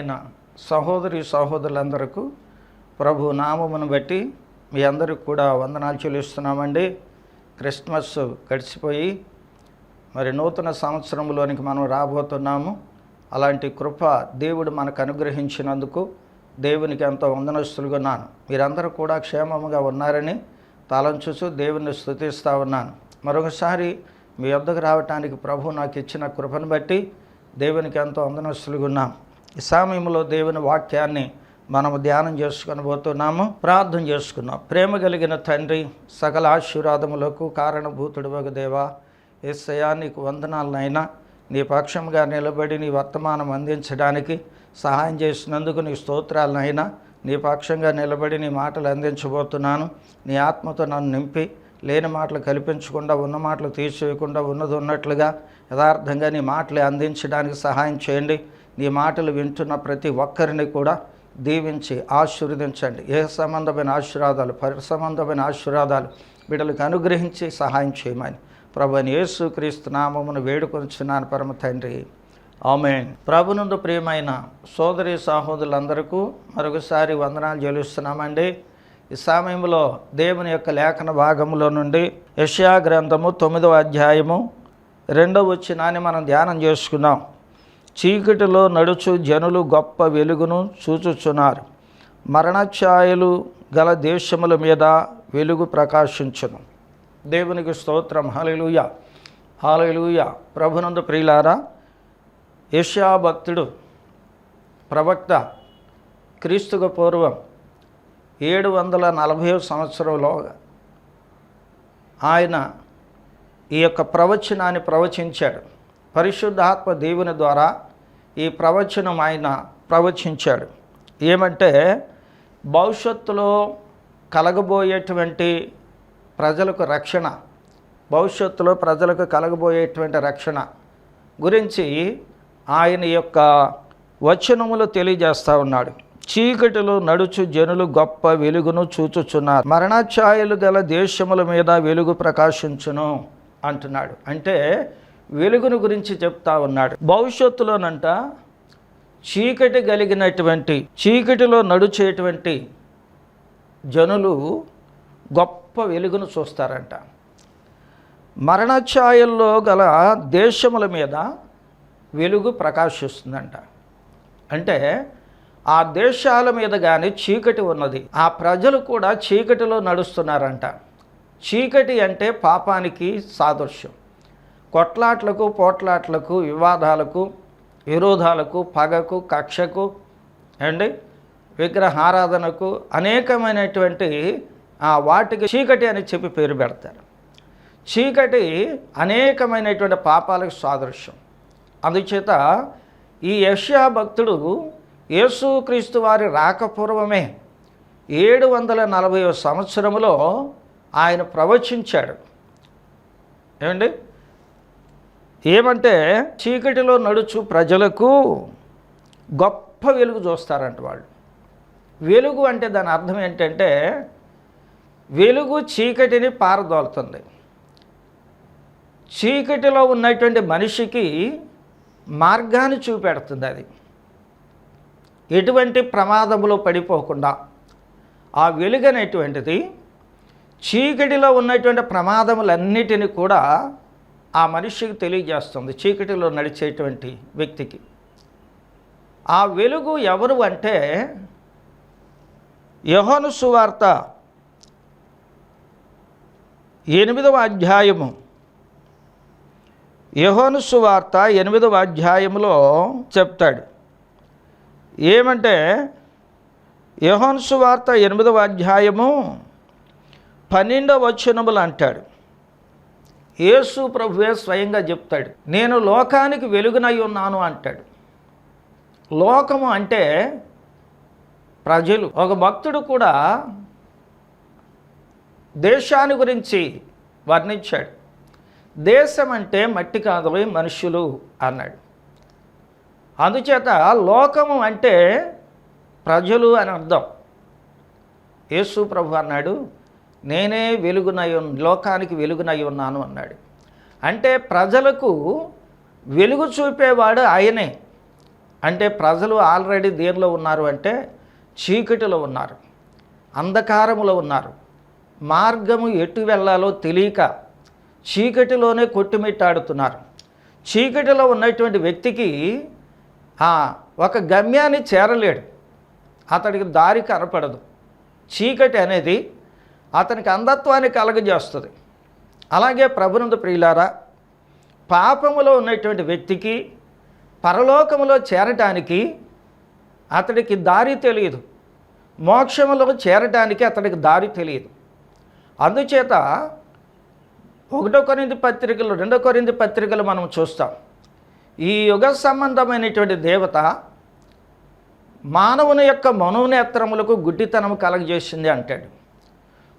ప్రియమైన సహోదరి సహోదరులందరకు ప్రభు నామమును బట్టి మీ అందరికి కూడా వందనాలు చెల్లిస్తున్నామండి. క్రిస్మస్ గడిచిపోయి మరి నూతన సంవత్సరంలోనికి మనం రాబోతున్నాము. అలాంటి కృప దేవుడు మనకు అనుగ్రహించినందుకు దేవునికి ఎంతో వందనస్తులుగున్నాను మీరందరూ కూడా క్షేమముగా ఉన్నారని తలంచుచు దేవుని స్థుతిస్తూ ఉన్నాను. మరొకసారి మీ వద్దకు రావటానికి ప్రభు నాకు ఇచ్చిన కృపను బట్టి దేవునికి ఎంతో వందనస్తులుగున్నాం ఈ సమయంలో దేవుని వాక్యాన్ని మనము ధ్యానం చేసుకొని పోతున్నాము ప్రార్థన చేసుకున్నాం. ప్రేమ కలిగిన తండ్రి సకల ఆశీర్వాదములకు కారణభూతుడు ఒక దేవా ఏసయా నీకు వందనాలనైనా నీ పక్షంగా నిలబడి నీ వర్తమానం అందించడానికి సహాయం చేసినందుకు నీ స్తోత్రాలనైనా నీ పక్షంగా నిలబడి నీ మాటలు అందించబోతున్నాను. నీ ఆత్మతో నన్ను నింపి లేని మాటలు కల్పించకుండా ఉన్న మాటలు తీసివేయకుండా ఉన్నది ఉన్నట్లుగా యథార్థంగా నీ మాటలు అందించడానికి సహాయం చేయండి. నీ మాటలు వింటున్న ప్రతి ఒక్కరిని కూడా దీవించి ఆశీర్వదించండి. ఏ సంబంధమైన ఆశీర్వాదాలు పరి సంబంధమైన ఆశీర్వాదాలు బిడ్డలకు అనుగ్రహించి సహాయం చేయమని ప్రభుని యేసు క్రీస్తు నామమును వేడుకొంచున్నాను పరమ తండ్రి. ఆమెన్. ప్రభునందు ప్రియమైన సోదరి సహోదరులందరికీ మరొకసారి వందనాలు చెల్లిస్తున్నామండి. ఈ సమయంలో దేవుని యొక్క లేఖన భాగంలో నుండి యష్యా గ్రంథము తొమ్మిదవ అధ్యాయము రెండవ వచ్చినాన్ని మనం ధ్యానం చేసుకున్నాం చీకటిలో నడుచు జనులు గొప్ప వెలుగును చూచుచున్నారు. మరణఛాయలు గల దేశముల మీద వెలుగు ప్రకాశించును. దేవునికి స్తోత్రం. హలలుయ హాలెలూయ ప్రభునందు ప్రియులారా యెషయా భక్తుడు ప్రవక్త క్రీస్తుకు పూర్వం ఏడు వందల నలభై సంవత్సరంలో ఆయన ఈ యొక్క ప్రవచనాన్ని ప్రవచించాడు. పరిశుద్ధాత్మ దేవుని ద్వారా ఈ ప్రవచనం ఆయన ప్రవచించాడు. ఏమంటే భవిష్యత్తులో కలగబోయేటువంటి ప్రజలకు రక్షణ భవిష్యత్తులో ప్రజలకు కలగబోయేటువంటి రక్షణ గురించి ఆయన యొక్క వచనములు తెలియజేస్తూ ఉన్నాడు. చీకటిలో నడుచు జనులు గొప్ప వెలుగును చూచుచున్నారు. మరణఛాయలు గల దేశముల మీద వెలుగు ప్రకాశించును అంటున్నాడు. అంటే వెలుగును గురించి చెప్తా ఉన్నాడు. భవిష్యత్తులోనంట చీకటి కలిగినటువంటి చీకటిలో నడుచేటువంటి జనులు గొప్ప వెలుగును చూస్తారంట. మరణఛాయల్లో గల దేశముల మీద వెలుగు ప్రకాశిస్తుందంట. అంటే ఆ దేశాల మీద కానీ చీకటి ఉన్నది. ఆ ప్రజలు కూడా చీకటిలో నడుస్తున్నారంట. చీకటి అంటే పాపానికి సాదృశ్యం. కొట్లాట్లకు పోట్లాట్లకు వివాదాలకు విరోధాలకు పగకు కక్షకు అండి విగ్రహారాధనకు అనేకమైనటువంటి ఆ వాటికి చీకటి అని చెప్పి పేరు పెడతారు. చీకటి అనేకమైనటువంటి పాపాలకు సాదృశ్యం. అందుచేత ఈ యష్యా భక్తుడు యేసుక్రీస్తు వారి రాకపూర్వమే ఏడు వందల నలభై సంవత్సరములో ఆయన ప్రవచించాడు. ఏమండి? ఏమంటే చీకటిలో నడుచు ప్రజలకు గొప్ప వెలుగు చూస్తారంట వాళ్ళు. వెలుగు అంటే దాని అర్థం ఏంటంటే వెలుగు చీకటిని పారదోలుతుంది. చీకటిలో ఉన్నటువంటి మనిషికి మార్గాన్ని చూపెడుతుంది అది. ఎటువంటి ప్రమాదములో పడిపోకుండా ఆ వెలుగు అనేటువంటిది చీకటిలో ఉన్నటువంటి ప్రమాదములన్నిటిని కూడా ఆ మనిషికి తెలియజేస్తుంది చీకటిలో నడిచేటువంటి వ్యక్తికి. ఆ వెలుగు ఎవరు అంటే యహోను సువార్త ఎనిమిదవ అధ్యాయము. యహోను సువార్త ఎనిమిదవ అధ్యాయములో చెప్తాడు. ఏమంటే యహోను సువార్త ఎనిమిదవ అధ్యాయము పన్నెండవ వచనములు అంటాడు. యేసు ప్రభువే స్వయంగా చెప్తాడు నేను లోకానికి వెలుగునై ఉన్నాను అంటాడు. లోకము అంటే ప్రజలు. ఒక భక్తుడు కూడా దేశాన్ని గురించి వర్ణించాడు. దేశం అంటే మట్టి కాదవి మనుషులు అన్నాడు. అందుచేత లోకము అంటే ప్రజలు అని అర్థం. యేసు ప్రభు అన్నాడు నేనే వెలుగునై లోకానికి వెలుగునై ఉన్నాను అన్నాడు. అంటే ప్రజలకు వెలుగు చూపేవాడు ఆయనే. అంటే ప్రజలు ఆల్రెడీ దేనిలో ఉన్నారు అంటే చీకటిలో ఉన్నారు అంధకారములో ఉన్నారు. మార్గము ఎటు వెళ్ళాలో తెలియక చీకటిలోనే కొట్టుమిట్టాడుతున్నారు. చీకటిలో ఉన్నటువంటి వ్యక్తికి ఒక గమ్యాన్ని చేరలేడు. అతడికి దారి కనపడదు. చీకటి అనేది అతనికి అంధత్వాన్ని కలగజేస్తుంది. అలాగే ప్రభునందు ప్రియులారా పాపములో ఉన్నటువంటి వ్యక్తికి పరలోకములో చేరటానికి అతడికి దారి తెలియదు. మోక్షములో చేరటానికి అతడికి దారి తెలియదు. అందుచేత ఒకటో కొరింది పత్రికలు రెండో కొరింది పత్రికలు మనం చూస్తాం. ఈ యుగ సంబంధమైనటువంటి దేవత మానవుని యొక్క మనోనేత్రములకు గుడ్డితనం కలగజేసింది అంటాడు.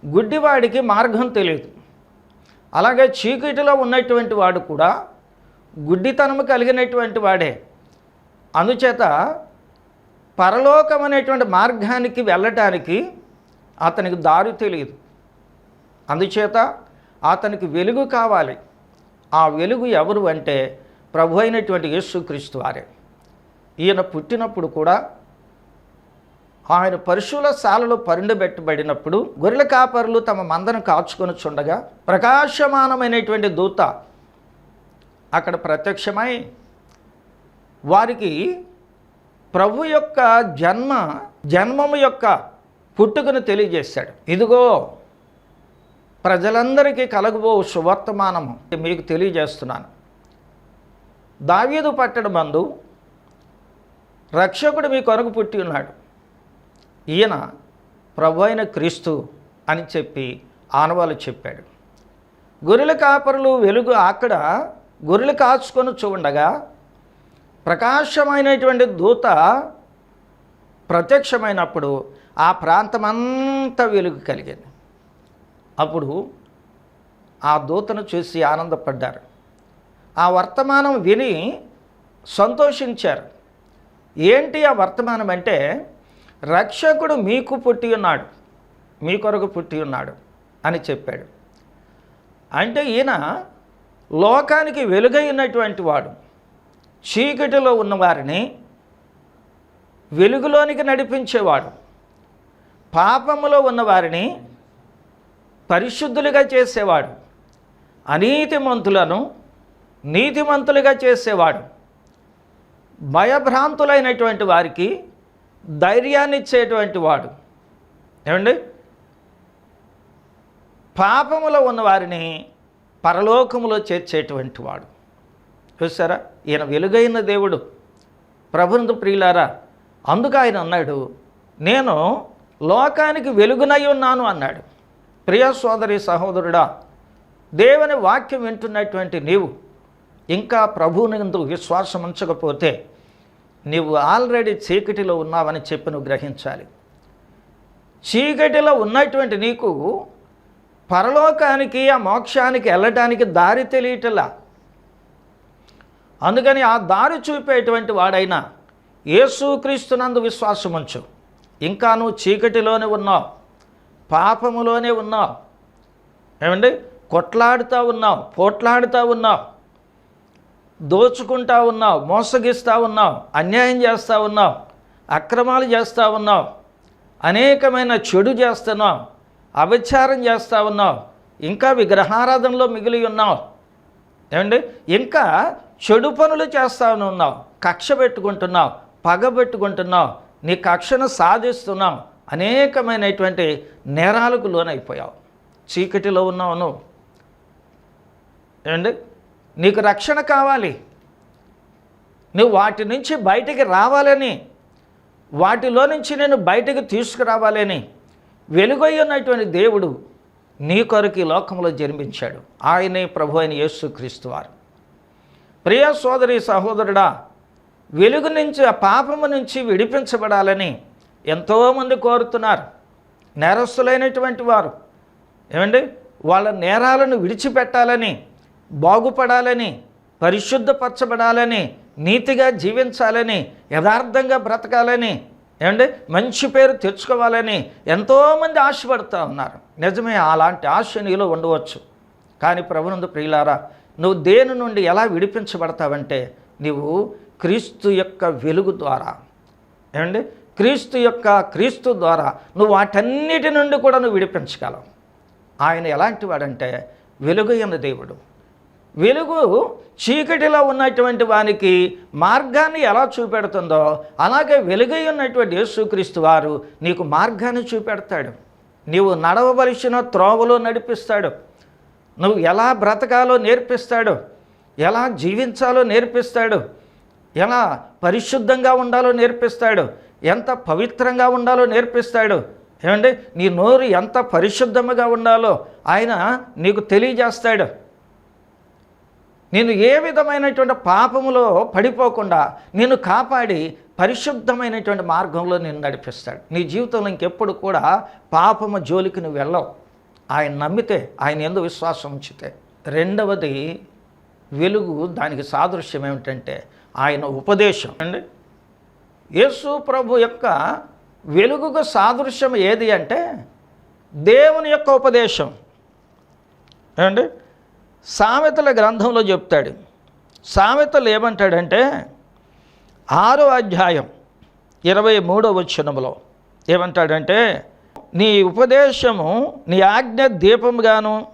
గుడ్డివాడికి మార్గం తెలియదు అలాగే చీకటిలో ఉన్నటువంటి వాడు కూడా గుడ్డితనము కలిగినటువంటి వాడే. అందుచేత పరలోకం అనేటువంటి మార్గానికి వెళ్ళటానికి అతనికి దారి తెలియదు అందుచేత అతనికి వెలుగు కావాలి. ఆ వెలుగు ఎవరు అంటే ప్రభు అయినటువంటి యేసుక్రీస్తు వారే. ఈయన పుట్టినప్పుడు కూడా ఆయన పరుశుల శాలలో పరిణబెట్టబడినప్పుడు గొర్రెల కాపరులు తమ మందను కాచుకొని చుండగా ప్రకాశమానమైనటువంటి దూత అక్కడ ప్రత్యక్షమై వారికి ప్రభు యొక్క జన్మ జన్మము యొక్క పుట్టుకను తెలియజేశాడు. ఇదిగో ప్రజలందరికీ కలగబో సువర్తమానము మీకు తెలియజేస్తున్నాను. దావీదు పట్టడం బంధు రక్షకుడు మీ కొరకు పుట్టి ఉన్నాడు. ఈయన ప్రభు అయిన క్రీస్తు అని చెప్పి ఆనవాళ్ళు చెప్పాడు. గొర్రెల కాపరులు వెలుగు అక్కడ గొర్రెలు కాచుకొని చూడగా ప్రకాశమైనటువంటి దూత ప్రత్యక్షమైనప్పుడు ఆ ప్రాంతమంతా వెలుగు కలిగింది. అప్పుడు ఆ దూతను చూసి ఆనందపడ్డారు. ఆ వర్తమానం విని సంతోషించారు. ఏంటి ఆ వర్తమానం అంటే రక్షకుడు మీకు పుట్టి ఉన్నాడు మీ కొరకు పుట్టి ఉన్నాడు అని చెప్పాడు. అంటే ఈయన లోకానికి వెలుగైనటువంటి వాడు. చీకటిలో ఉన్నవారిని వెలుగులోనికి నడిపించేవాడు. పాపములో ఉన్నవారిని పరిశుద్ధులుగా చేసేవాడు. అనీతిమంతులను నీతిమంతులుగా చేసేవాడు. భయభ్రాంతులైనటువంటి వారికి ధైర్యాన్ని ఇచ్చేటువంటి వాడు. ఏమండి? పాపములో ఉన్నవారిని పరలోకములో చేర్చేటువంటి వాడు. చూసారా ఈయన వెలుగైన దేవుడు. ప్రభునందు ప్రియులారా అందుకు ఆయన అన్నాడు నేను లోకానికి వెలుగునై ఉన్నాను అన్నాడు. ప్రియ సోదరి సహోదరుడా దేవుని వాక్యం వింటున్నటువంటి నీవు ఇంకా ప్రభువునందు విశ్వాసం ఉంచకపోతే నీవు ఆల్రెడీ చీకటిలో ఉన్నావని చెప్పి నువ్వు గ్రహించాలి. చీకటిలో ఉన్నటువంటి నీకు పరలోకానికి ఆ మోక్షానికి వెళ్ళటానికి దారి తెలియటలా. అందుకని ఆ దారి చూపేటువంటి వాడైనా యేసుక్రీస్తునందు విశ్వాసం ఉంచు. ఇంకా నువ్వు చీకటిలోనే ఉన్నావు పాపములోనే ఉన్నావు. ఏమండి? కొట్లాడుతూ ఉన్నావు పోట్లాడుతూ ఉన్నావు. దోచుకుంటా ఉన్నావు మోసగిస్తూ ఉన్నావు అన్యాయం చేస్తూ ఉన్నావు అక్రమాలు చేస్తూ ఉన్నావు అనేకమైన చెడు చేస్తున్నావు అభిచారం చేస్తూ ఉన్నావు ఇంకా విగ్రహారాధనలో మిగిలి ఉన్నావు. ఏమండి? ఇంకా చెడు పనులు చేస్తూ ఉన్నావు కక్ష పెట్టుకుంటున్నావు పగ పెట్టుకుంటున్నావు నీ కక్షను సాధిస్తున్నావు అనేకమైనటువంటి నేరాలకు లోనైపోయావు. చీకటిలో ఉన్నావు నువ్వు. ఏమండి? నీకు రక్షణ కావాలి. నువ్వు వాటి నుంచి బయటికి రావాలని వాటిలో నుంచి నేను బయటికి తీసుకురావాలని వెలుగై ఉన్నటువంటి దేవుడు నీ కొరకు ఈ లోకంలో జన్మించాడు. ఆయనే ప్రభు అయిన యేసుక్రీస్తు వారు. ప్రియ సోదరి సహోదరుడా వెలుగు నుంచి ఆ పాపము నుంచి విడిపించబడాలని ఎంతోమంది కోరుతున్నారు. నేరస్తులైనటువంటి వారు. ఏమండి? వాళ్ళ నేరాలను విడిచిపెట్టాలని బాగుపడాలని పరిశుద్ధపరచబడాలని నీతిగా జీవించాలని యథార్థంగా బ్రతకాలని ఏమండి? మంచి పేరు తెచ్చుకోవాలని ఎంతోమంది ఆశపడుతూ ఉన్నారు. నిజమే అలాంటి ఆశ నీలో ఉండవచ్చు. కానీ ప్రభునందు ప్రియులారా నువ్వు దేని నుండి ఎలా విడిపించబడతావంటే నీవు క్రీస్తు యొక్క వెలుగు ద్వారా. ఏమండి? క్రీస్తు యొక్క క్రీస్తు ద్వారా నువ్వు వాటన్నిటి నుండి కూడా నువ్వు విడిపించగలవు. ఆయన ఎలాంటి వాడంటే వెలుగు అయిన దేవుడు. వెలుగు చీకటిలో ఉన్నటువంటి వానికి మార్గాన్ని ఎలా చూపెడుతుందో అలాగే వెలుగై ఉన్నటువంటి యేసుక్రీస్తు వారు నీకు మార్గాన్ని చూపెడతాడు. నీవు నడవవలసిన త్రోవలో నడిపిస్తాడు. నువ్వు ఎలా బ్రతకాలో నేర్పిస్తాడు. ఎలా జీవించాలో నేర్పిస్తాడు. ఎలా పరిశుద్ధంగా ఉండాలో నేర్పిస్తాడు. ఎంత పవిత్రంగా ఉండాలో నేర్పిస్తాడు. ఏమండి? నీ నోరు ఎంత పరిశుద్ధముగా ఉండాలో ఆయన నీకు తెలియజేస్తాడు. నేను ఏ విధమైనటువంటి పాపములో పడిపోకుండా నేను కాపాడి పరిశుద్ధమైనటువంటి మార్గంలో నేను నడిపిస్తాడు. నీ జీవితంలో ఇంకెప్పుడు కూడా పాపము జోలికి నువ్వు వెళ్ళవు. ఆయన నమ్మితే ఆయన ఎందు విశ్వాసం ఉంచితే. రెండవది వెలుగు దానికి సాదృశ్యం ఏమిటంటే ఆయన ఉపదేశం. అండి యేసు ప్రభు యొక్క వెలుగుకు సాదృశ్యం ఏది అంటే దేవుని యొక్క ఉపదేశం. ఏమండి? సామెతల గ్రంథంలో చెప్తాడు. సామెతలు ఏమంటాడంటే ఆరో అధ్యాయం ఇరవై మూడో వచనములో ఏమంటాడంటే నీ ఉపదేశము నీ ఆజ్ఞ దీపముగాను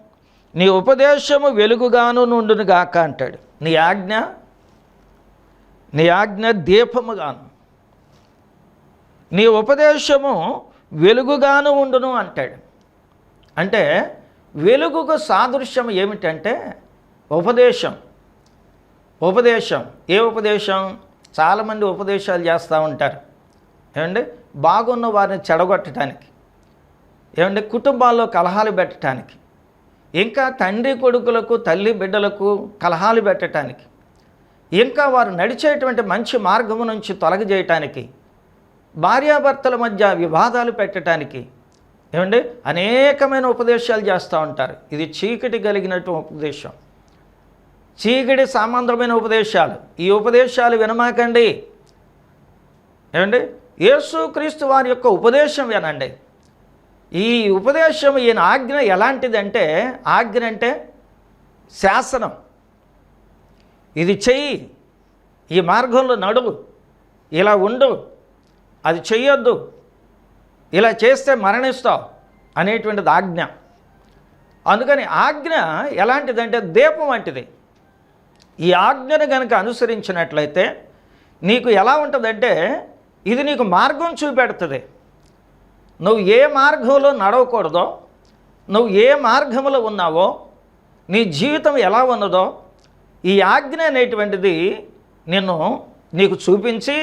నీ ఉపదేశము వెలుగుగాను నుండును గాక అంటాడు. నీ ఆజ్ఞ నీ ఆజ్ఞ దీపముగాను. నీ ఉపదేశము వెలుగుగాను ఉండును అంటాడు. అంటే వెలుగుకు సాదృశ్యం ఏమిటంటే ఉపదేశం. ఉపదేశం. ఏ ఉపదేశం? చాలామంది ఉపదేశాలు చేస్తూ ఉంటారు. ఏమండి? బాగున్న వారిని చెడగొట్టడానికి ఏమండి? కుటుంబాల్లో కలహాలు పెట్టడానికి ఇంకా తండ్రి కొడుకులకు తల్లి బిడ్డలకు కలహాలు పెట్టడానికి ఇంకా వారు నడిచేటువంటి మంచి మార్గము నుంచి తొలగజేయటానికి భార్యాభర్తల మధ్య వివాదాలు పెట్టడానికి ఏమండి? అనేకమైన ఉపదేశాలు చేస్తూ ఉంటారు. ఇది చీకటి కలిగినట్టు ఉపదేశం. చీకటి సామంతమైన ఉపదేశాలు. ఈ ఉపదేశాలు వినమాకండి. ఏమండి? యేసుక్రీస్తు వారి యొక్క ఉపదేశం వినండి. ఈ ఉపదేశం ఈయన ఆజ్ఞ ఎలాంటిదంటే ఆజ్ఞ అంటే శాసనం. ఇది చెయ్యి. ఈ మార్గంలో నడువు. ఇలా ఉండు. అది చెయ్యొద్దు. ఇలా చేస్తే మరణిస్తావు అనేటువంటిది ఆజ్ఞ. అందుకని ఆజ్ఞ ఎలాంటిదంటే దీపం వంటిది. ఈ ఆజ్ఞను కనుక అనుసరించినట్లయితే నీకు ఎలా ఉంటుందంటే ఇది నీకు మార్గం చూపెడుతుంది. నువ్వు ఏ మార్గంలో నడవకూడదో నువ్వు ఏ మార్గంలో ఉన్నావో నీ జీవితం ఎలా ఉన్నదో ఈ ఆజ్ఞ అనేటువంటిది నిన్ను నీకు చూపించి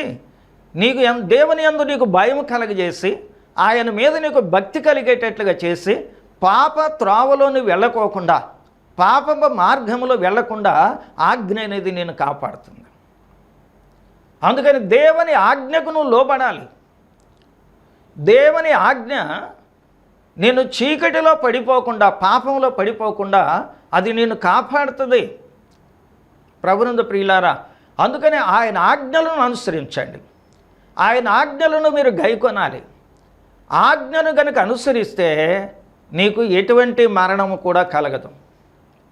నీకు దేవుని యందు నీకు భయం కలగజేసి ఆయన మీద నీకు భక్తి కలిగేటట్లుగా చేసి పాప త్రోవలోని వెళ్ళకోకుండా పాప మార్గంలో వెళ్ళకుండా ఆజ్ఞ అనేది నేను కాపాడుతుంది అందుకని దేవుని ఆజ్ఞకు నువ్వు లోపడాలి దేవుని ఆజ్ఞ నేను చీకటిలో పడిపోకుండా పాపంలో పడిపోకుండా అది నేను కాపాడుతుంది. ప్రభునంద ప్రియులారా అందుకని ఆయన ఆజ్ఞలను అనుసరించండి. ఆయన ఆజ్ఞలను మీరు గైకొనాలి. ఆజ్ఞను గనుక అనుసరిస్తే నీకు ఎటువంటి మరణము కూడా కలగదు.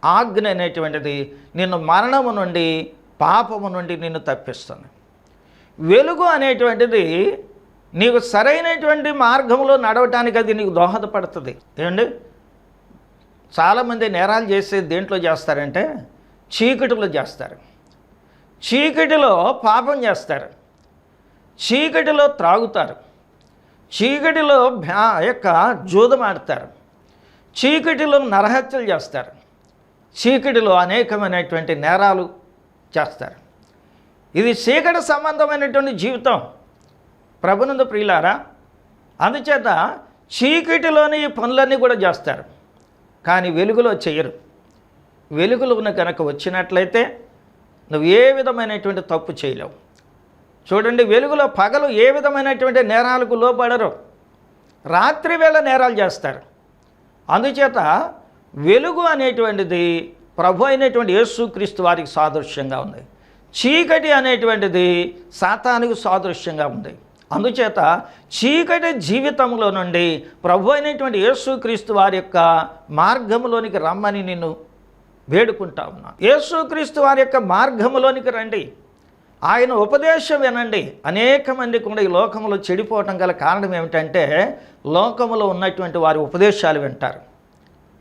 ఆజ్ఞ అనేటువంటిది నిన్ను మరణము నుండి పాపము నుండి నిన్ను తప్పిస్తుంది. వెలుగు అనేటువంటిది నీకు సరైనటువంటి మార్గంలో నడవటానికి అది నీకు దోహదపడుతుంది. ఏమండి? చాలామంది నేరాలు చేసే దేంట్లో చేస్తారంటే చీకటిలో చేస్తారు. చీకటిలో పాపం చేస్తారు. చీకటిలో త్రాగుతారు. చీకటిలో భ్యా యొక్క జూదమాడతారు. చీకటిలో నరహత్యలు చేస్తారు. చీకటిలో అనేకమైనటువంటి నేరాలు చేస్తారు. ఇది చీకటి సంబంధమైనటువంటి జీవితం. ప్రభునందు ప్రియులారా అందుచేత చీకటిలోని ఈ పనులన్నీ కూడా చేస్తారు. కానీ వెలుగులో చేయరు. వెలుగులోన కనుక వచ్చినట్లయితే నువ్వు ఏ విధమైనటువంటి తప్పు చేయలేవు. చూడండి వెలుగులో పగలు ఏ విధమైనటువంటి నేరాలకు లోపడరు రాత్రి వేళ నేరాలు చేస్తారు. అందుచేత వెలుగు అనేటువంటిది ప్రభు అయినటువంటి యేసుక్రీస్తు వారికి సాదృశ్యంగా ఉంది. చీకటి అనేటువంటిది సాతానికి సాదృశ్యంగా ఉంది. అందుచేత చీకటి జీవితంలో నుండి ప్రభు అయినటువంటి యేసుక్రీస్తు వారి యొక్క మార్గంలోనికి రమ్మని నిన్ను వేడుకుంటా ఉన్నా. యేసుక్రీస్తు వారి యొక్క మార్గంలోనికి రండి. ఆయన ఉపదేశం వినండి. అనేక మంది కూడా ఈ లోకంలో చెడిపోవటం గల కారణం ఏమిటంటే లోకంలో ఉన్నటువంటి వారి ఉపదేశాలు వింటారు.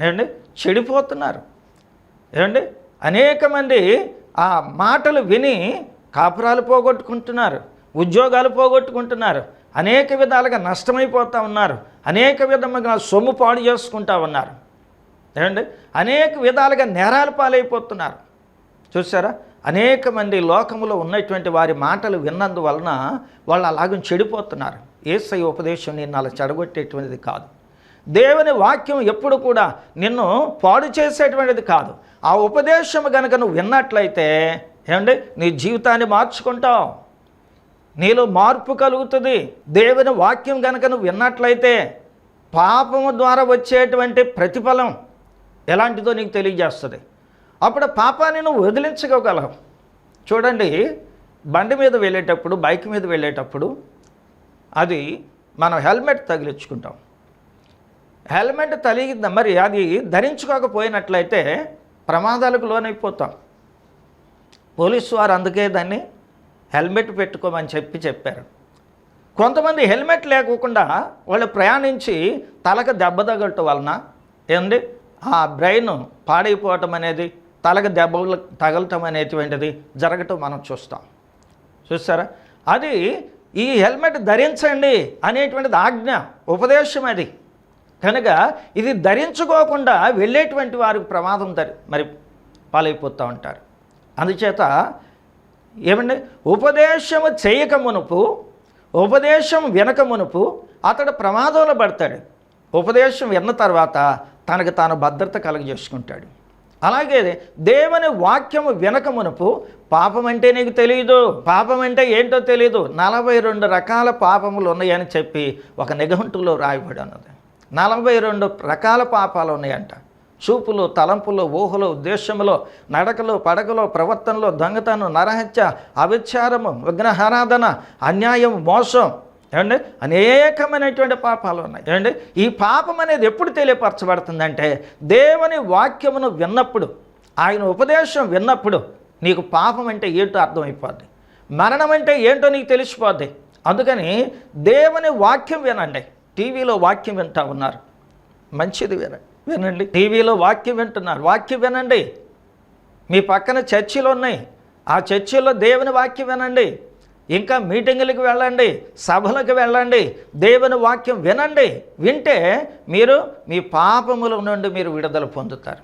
ఏమండి? చెడిపోతున్నారు. ఏమండి? అనేక మంది ఆ మాటలు విని కాపురాలు పోగొట్టుకుంటున్నారు ఉద్యోగాలు పోగొట్టుకుంటున్నారు అనేక విధాలుగా నష్టమైపోతూ ఉన్నారు అనేక విధముగా సొమ్ము పాడు చేసుకుంటా ఉన్నారు. ఏమండి? అనేక విధాలుగా నేరాలు పాలైపోతున్నారు. చూసారా అనేక మంది లోకములో ఉన్నటువంటి వారి మాటలు విన్నందువలన వాళ్ళు అలాగే చెడిపోతున్నారు. ఏసై ఉపదేశం నిన్ను అలా చెడగొట్టేటువంటిది కాదు. దేవుని వాక్యం ఎప్పుడు కూడా నిన్ను పాడు చేసేటువంటిది కాదు. ఆ ఉపదేశం కనుక నువ్వు విన్నట్లయితే ఏమండి? నీ జీవితాన్ని మార్చుకుంటావు. నీలో మార్పు కలుగుతుంది. దేవుని వాక్యం కనుక నువ్వు విన్నట్లయితే పాపము ద్వారా వచ్చేటువంటి ప్రతిఫలం ఎలాంటిదో నీకు తెలియజేస్తుంది. అప్పుడు పాపాన్ని నువ్వు వదిలించుకోగలవు. చూడండి బండి మీద వెళ్ళేటప్పుడు బైక్ మీద వెళ్ళేటప్పుడు అది మనం హెల్మెట్ తగిలించుకుంటాం. హెల్మెట్ తలిగి మరి అది ధరించుకోకపోయినట్లయితే ప్రమాదాలకు లోనైపోతాం. పోలీసు వారు అందుకే దాన్ని హెల్మెట్ పెట్టుకోమని చెప్పి చెప్పారు. కొంతమంది హెల్మెట్ లేకోకుండా వాళ్ళు ప్రయాణించి తలకు దెబ్బ తగలటం వలన ఏంది? ఆ బ్రెయిన్ పాడైపోవటం అనేది తలకు దెబ్బలు తగలటం అనేటువంటిది జరగటం మనం చూస్తాం. చూస్తారా? అది ఈ హెల్మెట్ ధరించండి అనేటువంటిది ఆజ్ఞ ఉపదేశం అది. కనుక ఇది ధరించుకోకుండా వెళ్ళేటువంటి వారికి ప్రమాదం ధరి మరి పాలైపోతూ ఉంటారు. అందుచేత ఏమండి? ఉపదేశము చేయక మునుపు ఉపదేశం వినక మునుపు అతడు ప్రమాదంలో పడతాడు. ఉపదేశం విన్న తర్వాత తనకు తాను భద్రత కలుగజేసుకుంటాడు. అలాగే దేవుని వాక్యము వినకమునపు పాపం అంటే నీకు తెలియదు పాపం అంటే ఏంటో తెలియదు నలభై రెండు రకాల పాపములు ఉన్నాయని చెప్పి ఒక నిఘంటులో రాయబడి ఉన్నది. నలభై రెండు రకాల పాపాలు ఉన్నాయంట. చూపులు తలంపులు ఊహలు ఉద్దేశములో నడకలు పడకలో ప్రవర్తనలో దొంగతనం నరహత్య అవిచారము విగ్రహారాధన అన్యాయం మోసం ఏమండి? అనేకమైనటువంటి పాపాలు ఉన్నాయి. ఏమండి? ఈ పాపం అనేది ఎప్పుడు తెలియపరచబడుతుందంటే దేవుని వాక్యమును విన్నప్పుడు ఆయన ఉపదేశం విన్నప్పుడు నీకు పాపం అంటే ఏంటో అర్థమైపోద్ది. మరణం అంటే ఏంటో నీకు తెలిసిపోద్ది. అందుకని దేవుని వాక్యం వినండి. టీవీలో వాక్యం వింటా ఉన్నారు. మంచిది వినండి వినండి. టీవీలో వాక్యం వింటున్నారు. వాక్యం వినండి. మీ పక్కన చర్చిలు ఉన్నాయి. ఆ చర్చిల్లో దేవుని వాక్యం వినండి. ఇంకా మీటింగులకు వెళ్ళండి సభలకు వెళ్ళండి దేవుని వాక్యం వినండి. వింటే మీరు మీ పాపముల నుండి మీరు విడుదల పొందుతారు.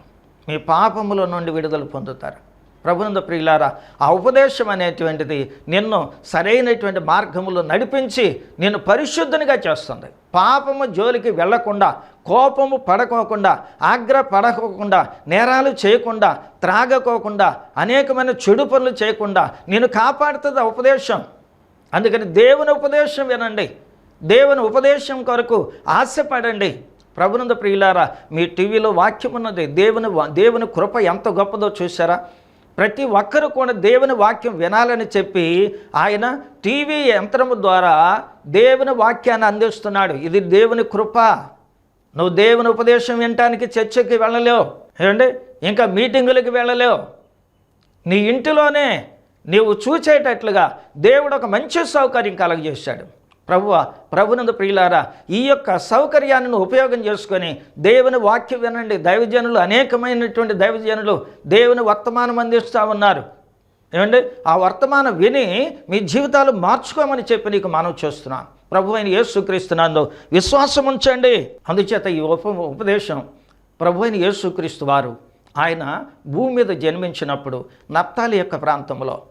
మీ పాపముల నుండి విడుదల పొందుతారు. ప్రభునంద ప్రియులారా ఆ ఉపదేశం అనేటువంటిది నిన్ను సరైనటువంటి మార్గములో నడిపించి నిన్ను పరిశుద్ధునిగా చేస్తుంది. పాపము జోలికి వెళ్ళకుండా కోపము పడకోకుండా ఆగ్ర పడకోకుండా నేరాలు చేయకుండా త్రాగకోకుండా అనేకమైన చెడు పనులు చేయకుండా నేను కాపాడుతుంది ఉపదేశం. అందుకని దేవుని ఉపదేశం వినండి. దేవుని ఉపదేశం కొరకు ఆశపడండి. ప్రభునంద ప్రియులారా మీ టీవీలో వాక్యం ఉన్నది దేవుని దేవుని కృప ఎంత గొప్పదో చూసారా ప్రతి ఒక్కరు కూడా దేవుని వాక్యం వినాలని చెప్పి ఆయన టీవీ యంత్రము ద్వారా దేవుని వాక్యాన్ని అందిస్తున్నాడు. ఇది దేవుని కృప. నువ్వు దేవుని ఉపదేశం వినటానికి చర్చకి వెళ్ళలేవు. ఏమండి? ఇంకా మీటింగులకి వెళ్ళలేవు. నీ ఇంటిలోనే నీవు చూచేటట్లుగా దేవుడు ఒక మంచి సౌకర్యం కలగజేశాడు. ప్రభువ ప్రభునందు ప్రియులారా ఈ యొక్క సౌకర్యాన్ని ఉపయోగం చేసుకొని దేవుని వాక్యం వినండి. దైవజనులు అనేకమైనటువంటి దైవజనులు దేవుని వర్తమానం అందిస్తూ ఉన్నారు. ఏమండి? ఆ వర్తమానం విని మీ జీవితాలు మార్చుకోమని చెప్పి నీకు మనం చేస్తున్నాను. ప్రభు అయిన యేసుక్రీస్తునందు విశ్వాసం ఉంచండి. అందుచేత ఈ ఉప ఉపదేశం ప్రభు అయిన యేసుక్రీస్తు వారు ఆయన భూమి మీద జన్మించినప్పుడు నప్తాలి యొక్క ప్రాంతంలో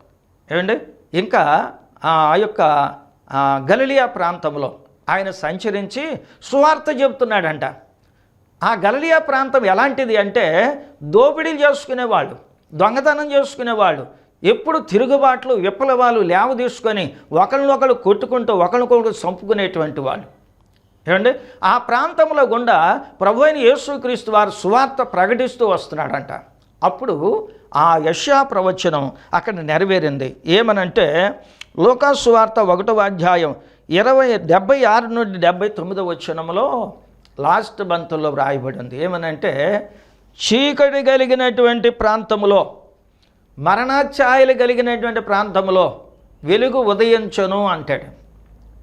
ఏమండి? ఇంకా ఆ యొక్క గలలియా గలిలియా ప్రాంతంలో ఆయన సంచరించి సువార్త చెబుతున్నాడంట. ఆ గలిలియా ప్రాంతం ఎలాంటిది అంటే దోపిడీలు చేసుకునేవాళ్ళు దొంగతనం చేసుకునేవాళ్ళు ఎప్పుడు తిరుగుబాట్లు విప్లవాలు లేవ తీసుకొని ఒకరినొకరు కొట్టుకుంటూ ఒకరినొకరు చంపుకునేటువంటి వాళ్ళు. ఏమండి? ఆ ప్రాంతంలో గుండా ప్రభు అయిన యేసుక్రీస్తు వారు సువార్త ప్రకటిస్తూ వస్తున్నాడంట. అప్పుడు ఆ యష్యా ప్రవచనం అక్కడ నెరవేరింది. ఏమనంటే లోకాసువార్త ఒకటవ అధ్యాయం ఇరవై డెబ్బై ఆరు నుండి డెబ్బై తొమ్మిదవ వచనంలో లాస్ట్ బంతుల్లో వ్రాయబడింది. ఏమనంటే చీకటి కలిగినటువంటి ప్రాంతములో మరణాఛాయలు కలిగినటువంటి ప్రాంతంలో వెలుగు ఉదయించను అంటాడు.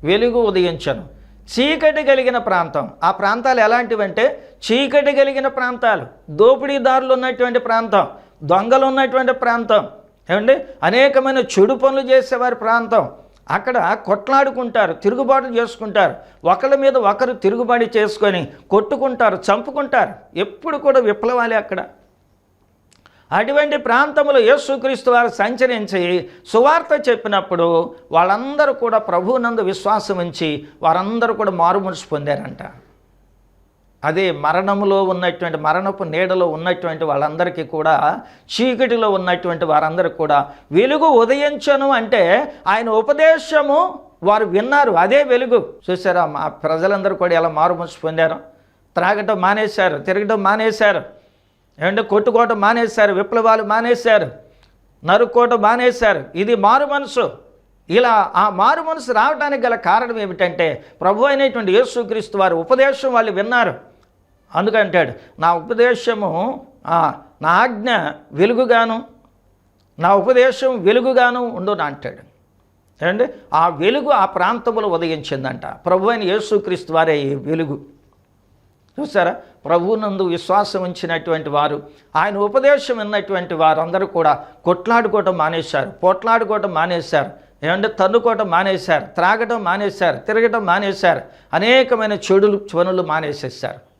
వెలుగు ఉదయించను. చీకటి కలిగిన ప్రాంతం. ఆ ప్రాంతాలు ఎలాంటివంటే చీకటి కలిగిన ప్రాంతాలు. దోపిడీదారులు ఉన్నటువంటి ప్రాంతం. దొంగలు ఉన్నటువంటి ప్రాంతం. ఏమండి? అనేకమైన చెడు పనులు చేసేవారి ప్రాంతం. అక్కడ కొట్లాడుకుంటారు తిరుగుబాటు చేసుకుంటారు. ఒకరి మీద ఒకరు తిరుగుబాటు చేసుకొని కొట్టుకుంటారు చంపుకుంటారు. ఎప్పుడు కూడా విప్లవాలే అక్కడ. అటువంటి ప్రాంతంలో యేసుక్రీస్తు వారు సంచరించి సువార్త చెప్పినప్పుడు వాళ్ళందరూ కూడా ప్రభువునందు విశ్వాసం ఉంచి వారందరూ కూడా మారుమనసు పొందారంట. అదే మరణములో ఉన్నటువంటి మరణపు నీడలో ఉన్నటువంటి వాళ్ళందరికీ కూడా చీకటిలో ఉన్నటువంటి వారందరికీ కూడా వెలుగు ఉదయించను అంటే ఆయన ఉపదేశము వారు విన్నారు. అదే వెలుగు. చూసారా మా ప్రజలందరూ కూడా ఎలా మారుమూసి పొందారు? త్రాగటం మానేశారు తిరగటం మానేశారు ఏమంటే కొట్టుకోవటం మానేశారు విప్లవాలు మానేశారు నరుక్కోవటం మానేశారు. ఇది మారు మనసు. ఇలా ఆ మారు మనసు రావడానికి గల కారణం ఏమిటంటే ప్రభు అయినటువంటి యేసుక్రీస్తు వారి ఉపదేశం వాళ్ళు విన్నారు. అందుకంటాడు నా ఉపదేశము ఆ, నా ఆజ్ఞ వెలుగుగాను నా ఉపదేశం వెలుగుగాను ఉండును అంటాడు. ఏమండి? ఆ వెలుగు ఆ ప్రాంతంలో ఉదయించిందంట. ప్రభు అయిన యేసుక్రీస్తు వారే ఈ వెలుగు. చూసారా? ప్రభువునందు విశ్వాసం ఉంచినటువంటి వారు ఆయన ఉపదేశం విన్నటువంటి వారందరూ కూడా కొట్లాడుకోవటం మానేశారు పోట్లాడుకోవటం మానేశారు ఏమంటే తన్నుకోవటం మానేశారు త్రాగటం మానేశారు తిరగటం మానేశారు అనేకమైన చెడులు చనులు మానేసేశారు.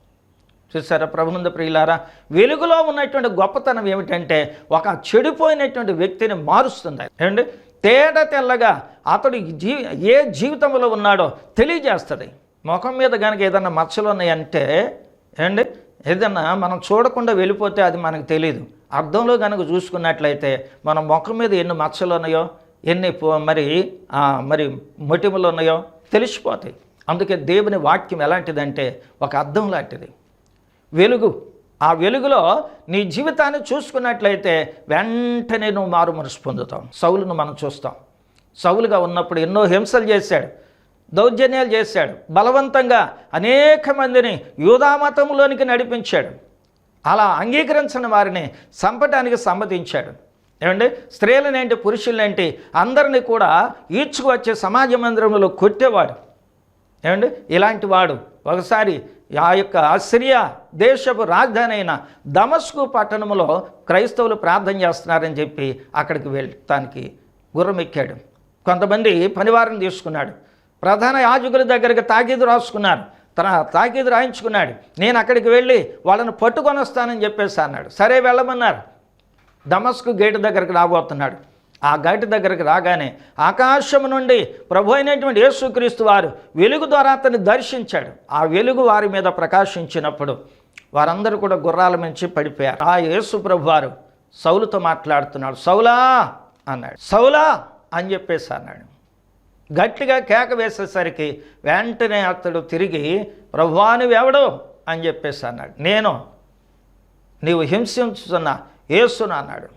చూసారా ప్రభునంద ప్రియులారా? వెలుగులో ఉన్నటువంటి గొప్పతనం ఏమిటంటే ఒక చెడిపోయినటువంటి వ్యక్తిని మారుస్తుంది. ఏమండి? తేడ తెల్లగా అతడు జీ ఏ జీవితంలో ఉన్నాడో తెలియజేస్తుంది. ముఖం మీద కనుక ఏదన్నా మచ్చలు ఉన్నాయంటే ఏమండి? ఏదన్నా మనం చూడకుండా వెళ్ళిపోతే అది మనకు తెలియదు అర్థంలో కనుక చూసుకున్నట్లయితే మన ముఖం మీద ఎన్ని మచ్చలు ఉన్నాయో ఎన్ని పో- మరి మరి మొటిములు ఉన్నాయో తెలిసిపోతాయి. అందుకే దేవుని వాక్యం ఎలాంటిదంటే ఒక అర్థం లాంటిది. వెలుగు. ఆ వెలుగులో నీ జీవితాన్ని చూసుకున్నట్లయితే వెంటనే నువ్వు మారు మనసు పొందుతావు. సౌలును మనం చూస్తాం. సౌలుగా ఉన్నప్పుడు ఎన్నో హింసలు చేశాడు. దౌర్జన్యాలు చేశాడు. బలవంతంగా అనేక మందిని యూధామతంలోనికి నడిపించాడు. అలా అంగీకరించిన వారిని సంపటానికి సమ్మతించాడు. ఏమండి? స్త్రీలనేంటి పురుషులనేంటి అందరినీ కూడా ఈడ్చుకు వచ్చే సమాజ మందిరంలో కొట్టేవాడు. ఏమండి? ఇలాంటి వాడు. ఒకసారి ఆ యొక్క సిరియా దేశపు రాజధాని అయిన దమస్కు పట్టణంలో క్రైస్తవులు ప్రార్థన చేస్తున్నారని చెప్పి అక్కడికి వెళ్ళటానికి గుర్రం ఎక్కాడు కొంతమంది పనివారిని తీసుకున్నాడు. ప్రధాన యాజకుల దగ్గరికి తాకీదు రాసుకున్నారు. తన తాకీదు రాయించుకున్నాడు. నేను అక్కడికి వెళ్ళి వాళ్ళని పట్టుకొని వస్తానని చెప్పేసి అన్నాడు. సరే వెళ్ళమన్నారు. దమస్కు గేటు దగ్గరికి రాబోతున్నాడు. ఆ గేటు దగ్గరకు రాగానే ఆకాశం నుండి ప్రభు అయినటువంటి యేసుక్రీస్తు వారు వెలుగు ద్వారా అతన్ని దర్శించాడు. ఆ వెలుగు వారి మీద ప్రకాశించినప్పుడు వారందరూ కూడా గుర్రాల నుంచి పడిపోయారు. ఆ యేసు ప్రభు వారు సౌలుతో మాట్లాడుతున్నాడు సౌలా అన్నాడు. సౌలా అని చెప్పేసి అన్నాడు. గట్టిగా కేక వేసేసరికి వెంటనే అతడు తిరిగి ప్రభువా ఎవడు అని చెప్పేసి అన్నాడు. నేను నీవు హింసించుతున్న యేసును అన్నాడు.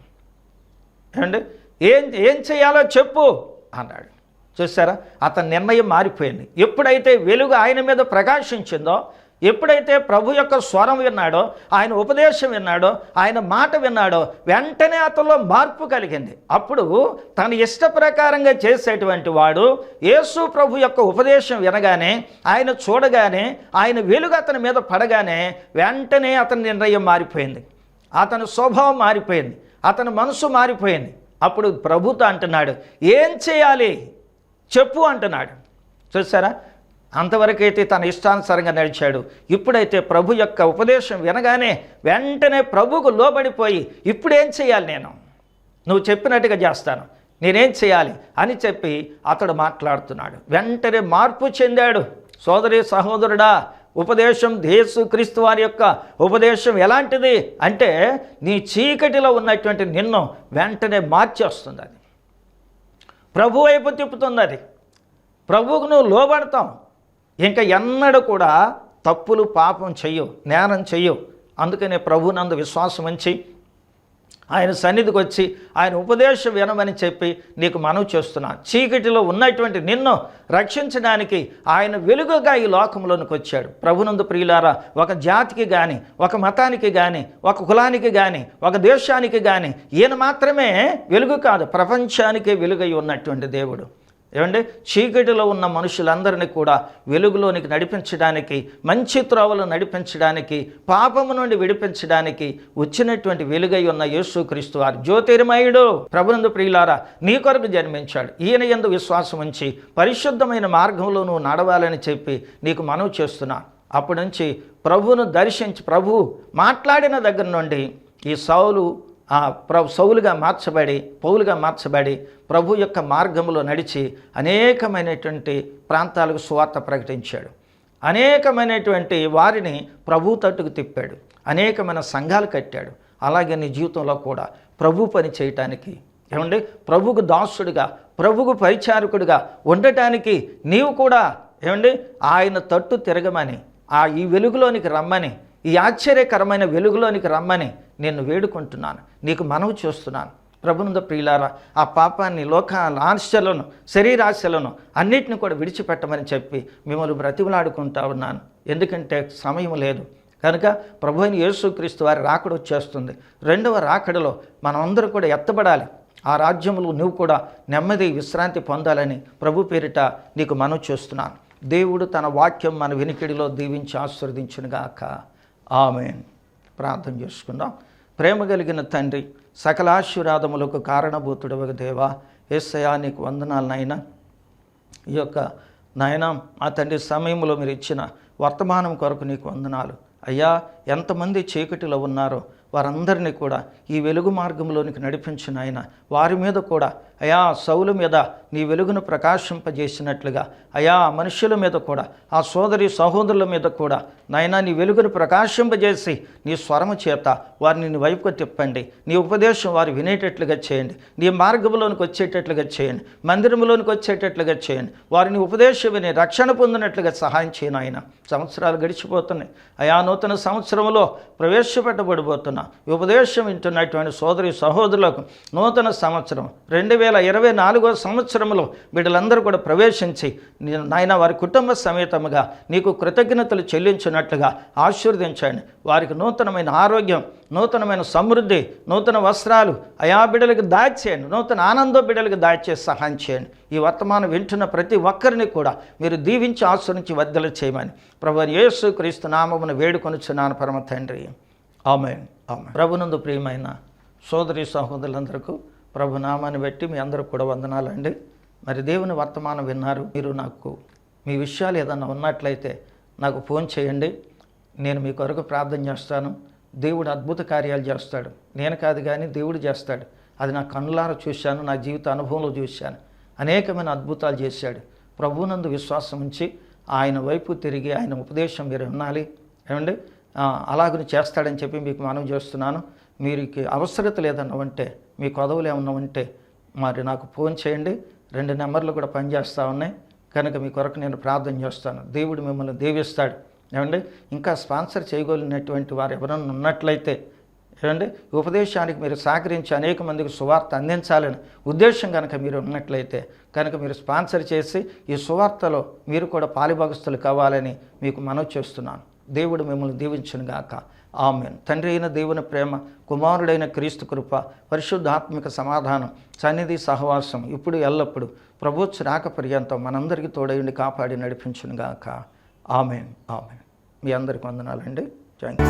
ఏమండి? ఏం ఏం చేయాలో చెప్పు అన్నాడు. చూసారా అతని నిర్ణయం మారిపోయింది. ఎప్పుడైతే వెలుగు ఆయన మీద ప్రకాశించిందో ఎప్పుడైతే ప్రభు యొక్క స్వరం విన్నాడో ఆయన ఉపదేశం విన్నాడో ఆయన మాట విన్నాడో వెంటనే అతనిలో మార్పు కలిగింది. అప్పుడు తన ఇష్ట ప్రకారంగా చేసేటువంటి వాడు యేసు ప్రభు యొక్క ఉపదేశం వినగానే ఆయన చూడగానే ఆయన వెలుగు అతని మీద పడగానే వెంటనే అతని నిర్ణయం మారిపోయింది. అతని స్వభావం మారిపోయింది. అతని మనసు మారిపోయింది. అప్పుడు ప్రభుతో అంటున్నాడు ఏం చేయాలి? చెప్పు అంటున్నాడు. చూసారా? అంతవరకైతే తన ఇష్టానుసారంగా నడిచాడు. ఇప్పుడైతే ప్రభు యొక్క ఉపదేశం వినగానే వెంటనే ప్రభుకు లోబడిపోయి ఇప్పుడు ఏం చేయాలి నేను? నువ్వు చెప్పినట్టుగా చేస్తాను. నేనేం చేయాలి? అని చెప్పి అతడు మాట్లాడుతున్నాడు. వెంటనే మార్పు చెందాడు. సోదరి సహోదరుడా ఉపదేశం దేశు క్రీస్తు వారి యొక్క ఉపదేశం ఎలాంటిది అంటే నీ చీకటిలో ఉన్నటువంటి నిన్ను వెంటనే మార్చేస్తుంది అది. ప్రభు వైపు తిప్పుతుంది అది ప్రభువుకు నువ్వు లోబడతావు. ఇంకా ఎన్నడూ కూడా తప్పులు పాపం చెయ్యు నేరం చెయ్యు అందుకనే ప్రభు నందు విశ్వాసం ఉంచి ఆయన సన్నిధికి వచ్చి ఆయన ఉపదేశం వినమని చెప్పి నీకు మనవి చేస్తున్నాను చీకటిలో ఉన్నటువంటి నిన్ను రక్షించడానికి ఆయన వెలుగుగా ఈ లోకంలోనికి వచ్చాడు. ప్రభునందు ప్రియులారా ఒక జాతికి కానీ ఒక మతానికి కానీ ఒక కులానికి కానీ ఒక దేశానికి కానీ ఈయన మాత్రమే వెలుగు కాదు ప్రపంచానికే వెలుగై ఉన్నటువంటి దేవుడు. ఏమంటే చీకటిలో ఉన్న మనుషులందరినీ కూడా వెలుగులోనికి నడిపించడానికి మంచి త్రోవలు నడిపించడానికి పాపము నుండి విడిపించడానికి వచ్చినటువంటి వెలుగై ఉన్న యేసుక్రీస్తు వారు. జ్యోతిర్మయుడు ప్రభునందు ప్రియులారా నీ కొరకు జన్మించాడు. ఈయన ఎందు విశ్వాసం ఉంచి పరిశుద్ధమైన మార్గంలో నువ్వు నడవాలని చెప్పి నీకు మనవి చేస్తున్నా. అప్పటి నుంచి ప్రభువును దర్శించి ప్రభు మాట్లాడిన దగ్గర నుండి ఈ సౌలు ఆ ప్రభు సౌలుగా మార్చబడి పౌలుగా మార్చబడి ప్రభు యొక్క మార్గంలో నడిచి అనేకమైనటువంటి ప్రాంతాలకు సువార్త ప్రకటించాడు. అనేకమైనటువంటి వారిని ప్రభు తట్టుకు తిప్పాడు. అనేకమైన సంఘాలు కట్టాడు. అలాగే నీ జీవితంలో కూడా ప్రభు పని చేయటానికి ఏమండి? ప్రభుకు దాసుడిగా ప్రభుకు పరిచారకుడిగా ఉండటానికి నీవు కూడా ఏమండి? ఆయన తట్టు తిరగమని ఆ ఈ వెలుగులోనికి రమ్మని ఈ ఆశ్చర్యకరమైన వెలుగులోనికి రమ్మని నేను వేడుకుంటున్నాను. నీకు మనవి చేస్తున్నాను. ప్రభునంద ప్రియులారా ఆ పాపాన్ని లోక ఆశలను శరీరాశలను అన్నిటిని కూడా విడిచిపెట్టమని చెప్పి మిమ్మల్ని బ్రతిమలాడుకుంటా ఉన్నాను. ఎందుకంటే సమయం లేదు. కనుక ప్రభు అయిన యేసుక్రీస్తు వారి రాకడ వచ్చేస్తుంది. రెండవ రాకడలో మనమందరం కూడా ఎత్తబడాలి. ఆ రాజ్యములు నువ్వు కూడా నెమ్మది విశ్రాంతి పొందాలని ప్రభు పేరిట నీకు మనవి చేస్తున్నాను. దేవుడు తన వాక్యం మన వినికిడిలో దీవించి ఆశీర్వదించునుగాక. ఆమెన్. ప్రార్థన చేసుకుందాం. ప్రేమ కలిగిన తండ్రి సకలాశీర్వాదములకు కారణభూతుడు దేవా ఏసయా నీకు వందనాలు నాయన. ఈ యొక్క నాయన మా తండ్రి సమయంలో మీరు ఇచ్చిన వర్తమానం కొరకు నీకు వందనాలు. అయ్యా ఎంతమంది చీకటిలో ఉన్నారో వారందరినీ కూడా ఈ వెలుగు మార్గంలోనికి నడిపించిన ఆయన. వారి మీద కూడా అయా సౌలు మీద నీ వెలుగును ప్రకాశింపజేసినట్లుగా అయా మనుషుల మీద కూడా ఆ సోదరి సహోదరుల మీద కూడా నాయనా నీ వెలుగును ప్రకాశింపజేసి నీ స్వరము చేత వారిని నీ వైపుకు తిప్పండి. నీ ఉపదేశం వారు వినేటట్లుగా చేయండి. నీ మార్గంలోనికి వచ్చేటట్లుగా చేయండి. మందిరంలోనికి వచ్చేటట్లుగా చేయండి. వారిని ఉపదేశం విని రక్షణ పొందినట్లుగా సహాయం చేయను ఆయన. సంవత్సరాలు గడిచిపోతున్నాయి. అయా నూతన సంవత్సరంలో ప్రవేశపెట్టబడిపోతున్నా ఉపదేశం వింటున్న వింటున్నటువంటి సోదరి సహోదరులకు నూతన సంవత్సరం. రెండు వేల ఇరవై నాలుగో సంవత్సరంలో బిడ్డలందరూ కూడా ప్రవేశించి నాయన వారి కుటుంబ సమేతముగా నీకు కృతజ్ఞతలు చెల్లించినట్లుగా ఆశీర్వదించండి. వారికి నూతనమైన ఆరోగ్యం నూతనమైన సమృద్ధి నూతన వస్త్రాలు అయా బిడ్డలకు దాచేయండి. నూతన ఆనంద బిడ్డలకు దాచేసి సహాయం చేయండి. ఈ వర్తమానం వింటున్న ప్రతి ఒక్కరిని కూడా మీరు దీవించి ఆశ్రయించి వద్దలు చేయమని ప్రభు యేసు క్రీస్తు నామమును వేడుకొనుచున్నాను పరమ తండ్రి. ఆమె ఆమె ప్రభునందు ప్రియమైన సోదరి సహోదరులందరికీ ప్రభు నామాన్ని బట్టి మీ అందరూ కూడా వందనాలండి. మరి దేవుని వర్తమానం విన్నారు. మీరు నాకు మీ విషయాలు ఏదన్నా ఉన్నట్లయితే నాకు ఫోన్ చేయండి. నేను మీ కొరకు ప్రార్థన చేస్తాను. దేవుడు అద్భుత కార్యాలు చేస్తాడు. నేను కాదు కానీ దేవుడు చేస్తాడు. అది నా కన్నులారా చూశాను నా జీవిత అనుభవంలో చూశాను. అనేకమైన అద్భుతాలు చేశాడు. ప్రభువునందు విశ్వాసం ఉంచి ఆయన వైపు తిరిగి ఆయన ఉపదేశం మీరు వినాలి. ఏమండి? అలాగని చేస్తాడని చెప్పి మీకు మనం చేస్తున్నాను. మీరు అవసరత లేదన్నవంటే మీ కొదవులు ఏమన్నా ఉంటే మరి నాకు ఫోన్ చేయండి. రెండు నెంబర్లు కూడా పనిచేస్తూ ఉన్నాయి. కనుక మీ కొరకు నేను ప్రార్థన చేస్తాను. దేవుడు మిమ్మల్ని దీవిస్తాడు. ఏమండి? ఇంకా స్పాన్సర్ చేయగలిగినటువంటి వారు ఎవరన్నా ఉన్నట్లయితే ఏమండి? ఉపదేశానికి మీరు సహకరించి అనేక మందికి సువార్త అందించాలని ఉద్దేశం కనుక మీరు ఉన్నట్లయితే కనుక మీరు స్పాన్సర్ చేసి ఈ సువార్తలో మీరు కూడా పాలిభాగస్తులు కావాలని మీకు మనవి చేస్తున్నాను. దేవుడు మిమ్మల్ని దీవించును గాక. ఆమెన్. తండ్రి అయిన దేవుని ప్రేమ కుమారుడైన క్రీస్తు కృప పరిశుద్ధాత్మిక సమాధానం సన్నిధి సహవాసం ఇప్పుడు ఎల్లప్పుడు ప్రభుత్వ రాక పర్యంతం మనందరికీ తోడయుండి కాపాడి నడిపించును గాక. ఆమెన్. ఆమెన్. మీ అందరికి వందనాలండి. Thank you